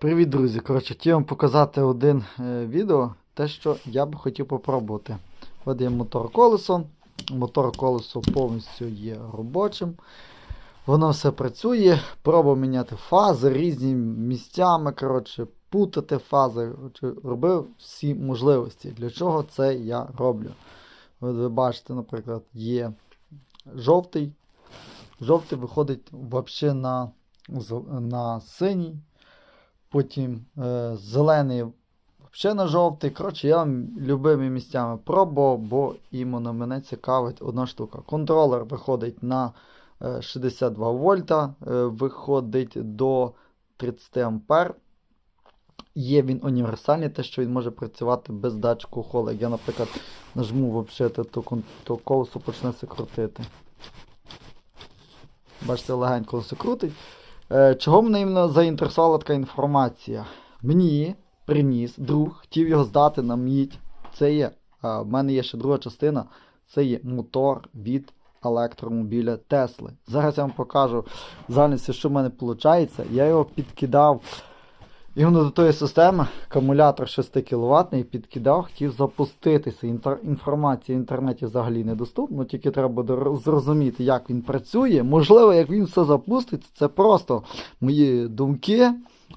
Привіт, друзі! Коротше, хотів вам показати один е, відео, те, що я би хотів попробувати. Є мотор колесо. Мотор колесо повністю є робочим. Воно все працює. Пробував міняти фази різні місцями. Коротше, путати фази. Робив всі можливості. Для чого це я роблю? От ви бачите, наприклад, є жовтий. Жовтий виходить взагалі на, на синій. Потім е, зелений взагалі на жовтий. Коротше, я вам любими місцями пробував, бо іменно мене цікавить одна штука. Контролер виходить на е, 62 вольта, е, виходить до 30 ампер. Є він універсальний, те, що він може працювати без датчику хола. Як Я, наприклад, нажму вообще, то, то, колесо почне се крутити. Бачите, легенько се крутить. Е, Чого мене заінтересувала така інформація? Мені приніс друг, хотів його здати на мідь. Це є. В мене є ще друга частина. Це є мотор від електромобіля Тесли. Зараз я вам покажу загальності, що в мене виходить. Я його підкидав іменно до тої системи, акумулятор 6 кВт, підкидав, хотів запуститися. Інтер- Інформація в інтернеті взагалі недоступна, тільки треба зрозуміти, як він працює. Можливо, як він все запустить, це просто мої думки.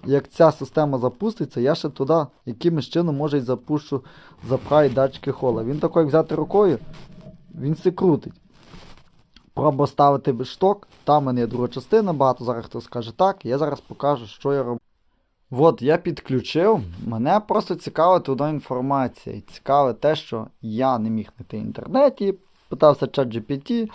Як ця система запуститься, я ще туди якимось чином може запущу запхаю датчики хола. Він такий взяти рукою, він все крутить. Пробував ставити шток, там в мене є друга частина, багато зараз хто скаже так. Я зараз покажу, що я роблю. От я підключив. Мене просто цікавить одна інформація. Цікаве те, що я не міг знайти в інтернеті, питався чат GPT,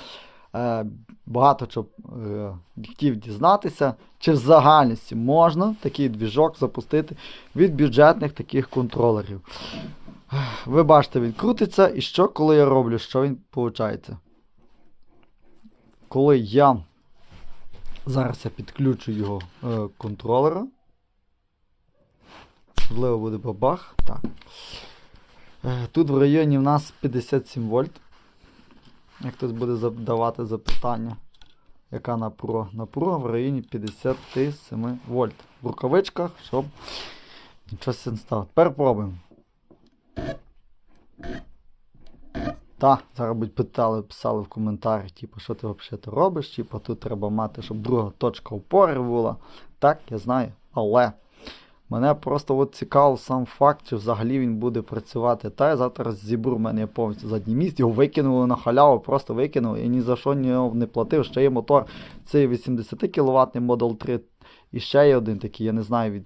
е, багато чого е, хотів дізнатися, чи в загальності можна такий двіжок запустити від бюджетних таких контролерів. Ви бачите, він крутиться, і що коли я роблю, що він виходить? Коли я зараз я підключу його е, контролера. Можливо, буде бабах. Так. Е, Тут в районі в нас 57 вольт. Як хтось буде задавати запитання, яка напруга? Напруга в районі 57 вольт. В рукавичках, щоб нічого не стало. Тепер пробуємо. Та, зараз будуть питали, писали в коментарі, типу, що ти взагалі робиш, типу, тут треба мати, щоб друга точка опори була. Так, я знаю, але мене просто от цікавив сам факт, чи взагалі він буде працювати. Та я завтра зібру, в мене повністю задній міст, його викинули на халяву, просто викинули і ні за що нього не платив. Ще є мотор, цей 80 кВт Model 3, і ще є один такий, я не знаю від